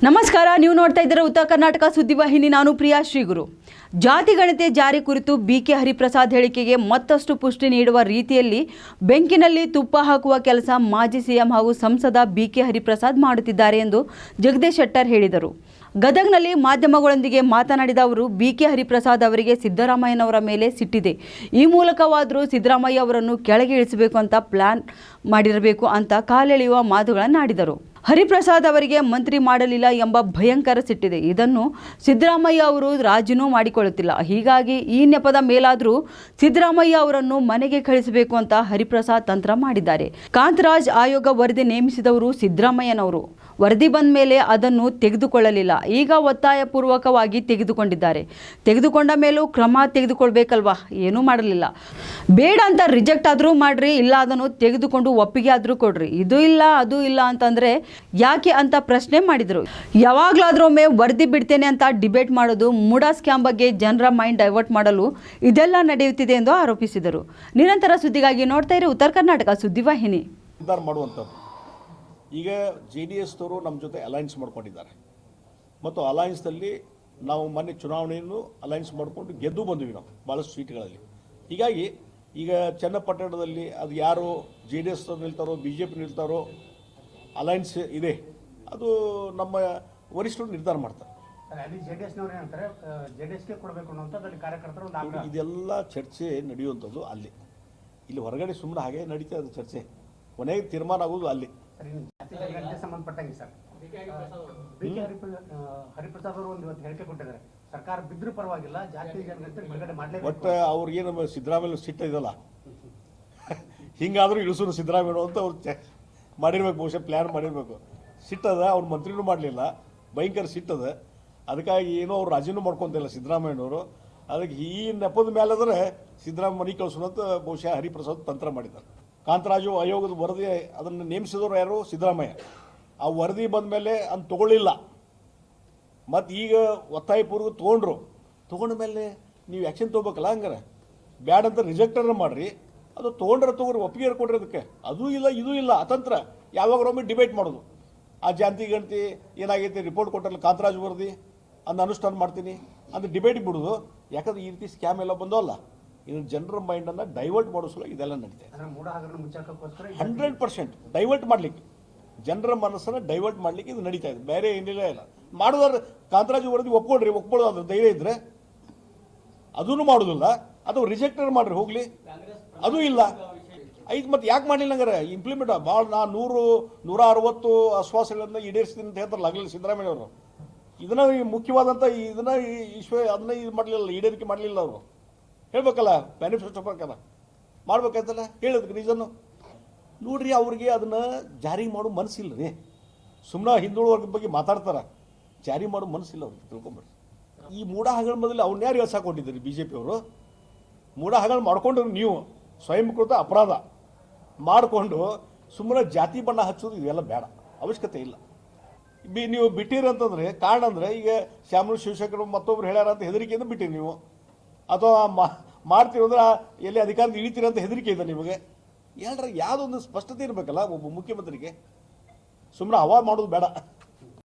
ನಮಸ್ಕಾರ, ನೀವು ನೋಡ್ತಾ ಇದ್ದೀರಾ ಉತ್ತರ ಕರ್ನಾಟಕ ಸುದ್ದಿವಾಹಿನಿ ನಾನು ಪ್ರಿಯಾ ಶ್ರೀಗುರು. ಜಾತಿ ಗಣತೆ ಜಾರಿ ಕುರಿತು ಬಿ ಕೆ ಹರಿಪ್ರಸಾದ್ ಹೇಳಿಕೆಗೆ ಮತ್ತಷ್ಟು ಪುಷ್ಟಿ ನೀಡುವ ರೀತಿಯಲ್ಲಿ ಬೆಂಕಿನಲ್ಲಿ ತುಪ್ಪ ಹಾಕುವ ಕೆಲಸ ಮಾಜಿ ಸಿಎಂ ಹಾಗೂ ಸಂಸದ ಬಿ ಕೆ ಹರಿಪ್ರಸಾದ್ ಮಾಡುತ್ತಿದ್ದಾರೆ ಎಂದು ಜಗದೀಶ್ ಶೆಟ್ಟರ್ ಹೇಳಿದರು. ಗದಗ್ನಲ್ಲಿ ಮಾಧ್ಯಮಗಳೊಂದಿಗೆ ಮಾತನಾಡಿದ ಅವರು, ಬಿ ಕೆ ಹರಿಪ್ರಸಾದ್ ಅವರಿಗೆ ಸಿದ್ದರಾಮಯ್ಯನವರ ಮೇಲೆ ಸಿಟ್ಟಿದೆ. ಈ ಮೂಲಕವಾದರೂ ಸಿದ್ದರಾಮಯ್ಯ ಅವರನ್ನು ಕೆಳಗೆ ಇಳಿಸಬೇಕು ಅಂತ ಪ್ಲಾನ್ ಮಾಡಿರಬೇಕು ಅಂತ ಕಾಲೆಳೆಯುವ ಮಾತುಗಳನ್ನಾಡಿದರು. ಹರಿಪ್ರಸಾದ್ ಅವರಿಗೆ ಮಂತ್ರಿ ಮಾಡಲಿಲ್ಲ ಎಂಬ ಭಯಂಕರ ಸಿಟ್ಟಿದೆ. ಇದನ್ನು ಸಿದ್ದರಾಮಯ್ಯ ಅವರು ರಾಜೀನೂ ಮಾಡಿಕೊಳ್ಳುತ್ತಿಲ್ಲ. ಹೀಗಾಗಿ ಈ ನೆಪದ ಮೇಲಾದರೂ ಸಿದ್ದರಾಮಯ್ಯ ಅವರನ್ನು ಮನೆಗೆ ಕಳಿಸಬೇಕು ಅಂತ ಹರಿಪ್ರಸಾದ್ ತಂತ್ರ ಮಾಡಿದ್ದಾರೆ. ಕಾಂತರಾಜ್ ಆಯೋಗ ವರದಿ ನೇಮಿಸಿದವರು ಸಿದ್ದರಾಮಯ್ಯನವರು. ವರದಿ ಬಂದ ಮೇಲೆ ಅದನ್ನು ತೆಗೆದುಕೊಳ್ಳಲಿಲ್ಲ. ಈಗ ಒತ್ತಾಯಪೂರ್ವಕವಾಗಿ ತೆಗೆದುಕೊಂಡಿದ್ದಾರೆ. ತೆಗೆದುಕೊಂಡ ಮೇಲೂ ಕ್ರಮ ತೆಗೆದುಕೊಳ್ಬೇಕಲ್ವಾ? ಏನೂ ಮಾಡಲಿಲ್ಲ. ಬೇಡ ಅಂತ ರಿಜೆಕ್ಟ್ ಆದರೂ ಮಾಡ್ರಿ, ಇಲ್ಲ ಅದನ್ನು ತೆಗೆದುಕೊಂಡು ಒಪ್ಪಿಗೆ ಆದರೂ ಕೊಡ್ರಿ. ಇದು ಇಲ್ಲ, ಅದು ಇಲ್ಲ ಅಂತಂದರೆ ಯಾಕೆ ಅಂತ ಪ್ರಶ್ನೆ ಮಾಡಿದರು. ಯಾವಾಗಲಾದ್ರೊಮ್ಮೆ ವರದಿ ಬಿಡ್ತೇನೆ ಅಂತ ಡಿಬೇಟ್ ಮಾಡೋದು ಮುಡಾ ಸ್ಕ್ಯಾಮ್ ಬಗ್ಗೆ ಜನರ ಮೈಂಡ್ ಡೈವರ್ಟ್ ಮಾಡಲು ಇದೆಲ್ಲ ನಡೆಯುತ್ತಿದೆ ಎಂದು ಆರೋಪಿಸಿದರು. ನಿರಂತರ ಸುದ್ದಿಗಾಗಿ ನೋಡ್ತಾ ಇರಿ ಉತ್ತರ ಕರ್ನಾಟಕ ಸುದ್ದಿವಾಹಿನಿ ಮಾಡುವಂಥದ್ದು. ಈಗ ಜೆ ಡಿ ಎಸ್ದವರು ನಮ್ಮ ಜೊತೆ ಅಲೈನ್ಸ್ ಮಾಡ್ಕೊಂಡಿದ್ದಾರೆ. ಮತ್ತು ಅಲೈನ್ಸ್ದಲ್ಲಿ ನಾವು ಮೊನ್ನೆ ಚುನಾವಣೆಯನ್ನು ಅಲೈನ್ಸ್ ಮಾಡಿಕೊಂಡು ಗೆದ್ದು ಬಂದ್ವಿ ನಾವು ಭಾಳಷ್ಟು ಸೀಟ್ಗಳಲ್ಲಿ. ಹೀಗಾಗಿ ಈಗ ಚನ್ನಪಟ್ಟಣದಲ್ಲಿ ಅದು ಯಾರು ಜೆ ಡಿ ಎಸ್ ನಿಲ್ತಾರೋ ಬಿ ಜೆ ಪಿ ನಿಲ್ತಾರೋ ಅಲೈನ್ಸ್ ಇದೆ. ಅದು ನಮ್ಮ ವರಿಷ್ಠರು ನಿರ್ಧಾರ ಮಾಡ್ತಾರೆ. ಇದೆಲ್ಲ ಚರ್ಚೆ ನಡೆಯುವಂಥದ್ದು ಅಲ್ಲಿ. ಇಲ್ಲಿ ಹೊರಗಡೆ ಸುಮ್ಮನೆ ಹಾಗೆ ನಡೀತಾ ಅದು ಚರ್ಚೆ. ಕೊನೆಗೆ ತೀರ್ಮಾನ ಆಗೋದು ಅಲ್ಲಿ. ಸಂಬಂಧಪಟ್ಟಂಗೆ ಸರ್. ಹರಿಪ್ರಸಾದ್ ಅವರು. ಒಂದು ಇವತ್ತು ಹೇಳಿಕೆ ಕೊಟ್ಟಿದ್ದಾರೆ. ಸರ್ಕಾರ ಬಿದ್ದರೂ ಪರವಾಗಿಲ್ಲ ಜಾತಿ ಜನಗಣತಿ ಬಿಡುಗಡೆ ಮಾಡಲೇಬೇಕು. ಒಟ್ಟು ಅವ್ರಿಗೇನು ಸಿದ್ದರಾಮಯ್ಯ ಸಿಟ್ಟ ಇದಲ್ಲ. ಹಿಂಗಾದ್ರೂ ಇಳಿಸೋರು ಸಿದ್ದರಾಮಯ್ಯ ಅಂತ ಅವ್ರು ಚೆ- ಮಾಡಿರ್ಬೇಕು, ಬಹುಶಃ ಪ್ಲ್ಯಾನ್ ಮಾಡಿರ್ಬೇಕು. ಸಿಟ್ಟದ, ಅವ್ರು ಮಂತ್ರಿನೂ ಮಾಡಲಿಲ್ಲ. ಭಯಂಕರ ಸಿಟ್ಟದ. ಅದಕ್ಕಾಗಿ ಏನೋ ಅವ್ರು ರಾಜೀನೂ ಮಾಡ್ಕೊಂತಿಲ್ಲ ಸಿದ್ದರಾಮಯ್ಯನವರು. ಅದಕ್ಕೆ ಈ ನೆಪದ ಮೇಲೆ ಅದರ ಮನೆ ಕಳಿಸೋದಂತ ಬಹುಶಃ ಹರಿಪ್ರಸಾದ್ ತಂತ್ರ ಮಾಡಿದ್ದಾರೆ. ಕಾಂತರಾಜು ಆಯೋಗದ ವರದಿ ಅದನ್ನು ನೇಮಿಸಿದವರು ಯಾರು? ಸಿದ್ದರಾಮಯ್ಯ. ಆ ವರದಿ ಬಂದ ಮೇಲೆ ಅಂತ ತಗೊಳ್ಳಿಲ್ಲ. ಮತ್ತು ಈಗ ಒತ್ತಾಯಪೂರ್ವಕ ತೊಗೊಂಡ್ರು. ತೊಗೊಂಡ ಮೇಲೆ ನೀವು ಆ್ಯಕ್ಷನ್ ತೊಗೋಬೇಕಲ್ಲ ಹಂಗಾರೆ. ಬ್ಯಾಡ್ ಅಂತ ರಿಜೆಕ್ಟರ್ ಮಾಡ್ರಿ. ಅದು ತೊಗೊಂಡ್ರೆ ತೊಗೊಂಡ್ರೆ ಒಪ್ಪಿಗೆ ಕೊಡ್ರಿ ಅದಕ್ಕೆ. ಅದೂ ಇಲ್ಲ ಇದೂ ಇಲ್ಲ ಅತಂತ್ರ. ಯಾವಾಗರೊಮ್ಮೆ ಡಿಬೇಟ್ ಮಾಡೋದು. ಆ ಜಾಂತಿ ಗಣತಿ ಏನಾಗೈತಿ ರಿಪೋರ್ಟ್ ಕೊಟ್ಟಲ್ಲ ಕಾಂತರಾಜ್ ವರದಿ ಅದನ್ನ ಅನುಷ್ಠಾನ ಮಾಡ್ತೀನಿ. ಅಂತ ಡಿಬೇಟ್ ಬಿಡೋದು. ಯಾಕಂದ್ರೆ ಈ ರೀತಿ ಸ್ಕ್ಯಾಮ್ ಎಲ್ಲ ಬಂದೋಲ್ಲ ಇದು ಜನರ ಮೈಂಡನ್ನು ಡೈವರ್ಟ್ ಮಾಡೋ ಸಲ ಇದೆಲ್ಲ ನಡೀತಾ ಹಂಡ್ರೆಡ್ ಪರ್ಸೆಂಟ್ ಡೈವರ್ಟ್ ಮಾಡ್ಲಿಕ್ಕೆ. ಜನರ ಮನಸ್ಸನ್ನು ಡೈವರ್ಟ್ ಮಾಡ್ಲಿಕ್ಕೆ ಇದು ನಡೀತಾ ಇದೆ. ಬೇರೆ ಏನಿಲ್ಲ ಇಲ್ಲ ಮಾಡೋದಾದ್ರೆ ಕಾಂತರಾಜು ವರದಿ ಒಪ್ಕೊಳ್ರಿ ಒಪ್ಕೊಳ್ಳೋದು ಧೈರ್ಯ ಇದ್ರೆ ಅದೂ ಮಾಡೋದಿಲ್ಲ. ಅದು ರಿಜೆಕ್ಟರ್ ಮಾಡ್ರಿ, ಹೋಗ್ಲಿ. ಅದು ಇಲ್ಲ. ಐದು ಮತ್ತೆ ಯಾಕೆ ಮಾಡಲಿಲ್ಲ ಹಂಗಾರೆ? ಇಂಪ್ಲಿಮೆಂಟ್ ಭಾಳ ನಾ ನೂರು ನೂರ ಅರವತ್ತು ಆಶ್ವಾಸಗಳನ್ನ ಈಡೇರಿಸ್ತೀನಿ ಅಂತ ಹೇಳ್ತಾರಲ್ಲ, ಆಗಲಿಲ್ಲ ಸಿದ್ದರಾಮಯ್ಯ ಅವರು. ಇದನ್ನ ಮುಖ್ಯವಾದಂಥ ಇದನ್ನ ಈಶ್ವ ಅದನ್ನ ಇದು ಮಾಡಲಿಲ್ಲ, ಈಡೇರಿಕೆ ಮಾಡಲಿಲ್ಲ ಅವರು. ಹೇಳ್ಬೇಕಲ್ಲ ಮ್ಯಾನಿಫೆಸ್ಟೋ ಪ್ರಕಾರ. ಮಾಡ್ಬೇಕಾಯ್ತಲ್ಲ? ಹೇಳೋದಕ್ಕೆ ರೀಸನ್ನು ನೋಡ್ರಿ, ಅವ್ರಿಗೆ ಅದನ್ನ ಜಾರಿ ಮಾಡೋ ಮನಸ್ಸಿಲ್ಲ ರೀ. ಸುಮ್ಮನೆ ಹಿಂದುಳುವರ್ಗದ ಬಗ್ಗೆ ಮಾತಾಡ್ತಾರ. ಜಾರಿ ಮಾಡೋ ಮನಸ್ಸಿಲ್ಲ ಅವ್ರಿಗೆ, ತಿಳ್ಕೊಂಬಿಡ್ರಿ. ಈ ಮೂಢ ಹಗರಣ ಮೊದಲು ಅವ್ನ ಯಾರು ಎಳ್ಸಾಕ್ ಕೊಟ್ಟಿದ್ದೀರಿ ಬಿ ಜೆ ಪಿಯವರು ಮೂಢ ಹಗಲು ಮಾಡ್ಕೊಂಡ್ರು ನೀವು. ಸ್ವಯಂಕೃತ ಅಪರಾಧ. ಮಾಡಿಕೊಂಡು ಸುಮ್ಮನೆ ಜಾತಿ ಬಣ್ಣ ಹಚ್ಚೋದು ಇದೆಲ್ಲ ಬೇಡ. ಅವಶ್ಯಕತೆ ಇಲ್ಲ. ಬಿ, ನೀವು ಬಿಟ್ಟಿರಿ ಅಂತಂದರೆ, ಕಾರಣ ಅಂದರೆ, ಈಗ ಶ್ಯಾಮನು ಶಿವಶಂಕರ್ ಮತ್ತೊಬ್ರು ಹೇಳ್ಯಾರ ಅಂತ ಹೆದರಿಕೆಯಿಂದ ಬಿಟ್ಟಿರಿ ನೀವು. ಅಥವಾ ಮಾಡ್ತೀವಿ ಅಂದ್ರೆ ಎಲ್ಲಿ ಅಧಿಕಾರ ಇಳಿತೀರಿ ಅಂತ ಹೆದರಿಕೆ ಇದೆ ನಿಮಗೆ. ಎಲ್ಲರ ಯಾವುದೊಂದು ಸ್ಪಷ್ಟತೆ ಇರಬೇಕಲ್ಲ ಒಬ್ಬ ಮುಖ್ಯಮಂತ್ರಿಗೆ. ಸುಮ್ಮನೆ ಅವಾಗ ಮಾಡೋದು ಬೇಡ.